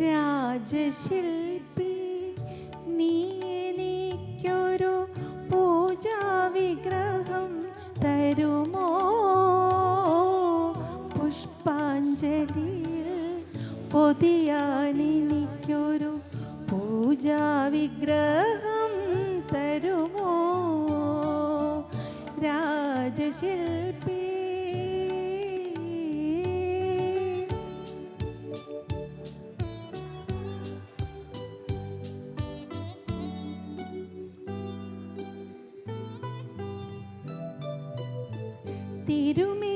രാജശില്പി നീ എനിക്കൊരു പൂജാവിഗ്രഹം തരുമോ? പുഷ്പാഞ്ജലിയിൽ പൊതിയാൻ എനിക്കൊരു പൂജാവിഗ്രഹം തരുമോ? രാജശില്പി തിരുമേ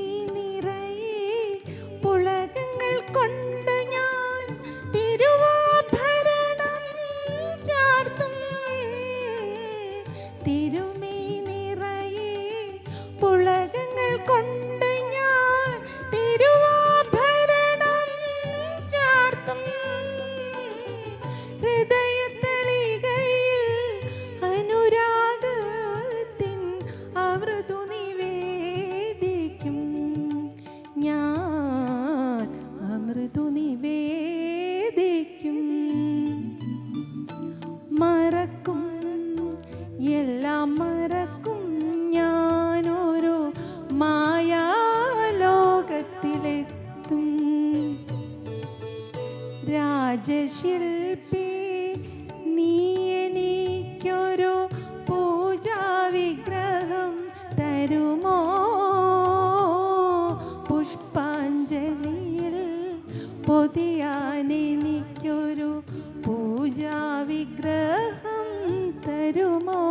രാജശില്പി നീ എനിക്കൊരു പൂജാവിഗ്രഹം തരുമോ? പുഷ്പാഞ്ജലിയിൽ പൊതിയാൻ എനിക്കൊരു പൂജാവിഗ്രഹം തരുമോ?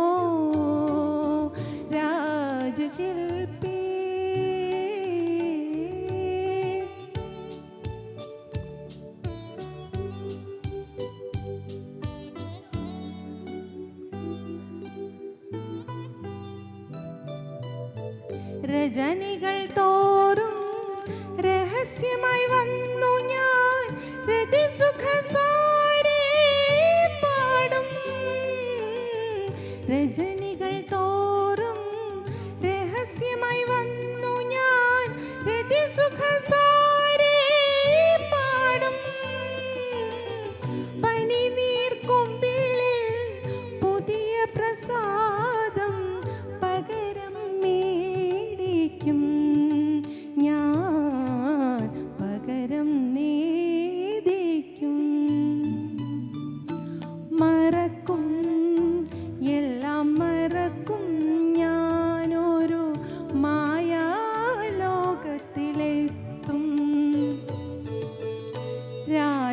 രജനികൾ തോറും രഹസ്യമായി വന്നു ഞാൻ രതിസുഖസാരേ പാടും. രജനികൾ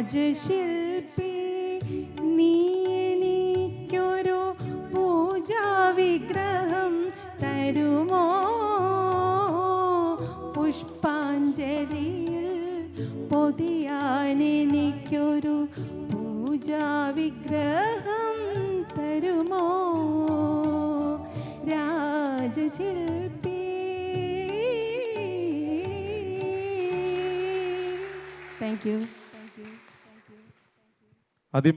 രാജശില്പി നീ എനിക്കൊരു പൂജാവിഗ്രഹം തരുമോ? പുഷ്പാഞ്ജലിയിൽ പൊതിയാനിക്കൊരു പൂജാ പൂജാവിഗ്രഹം തരുമോ? Rajashilpi thank you.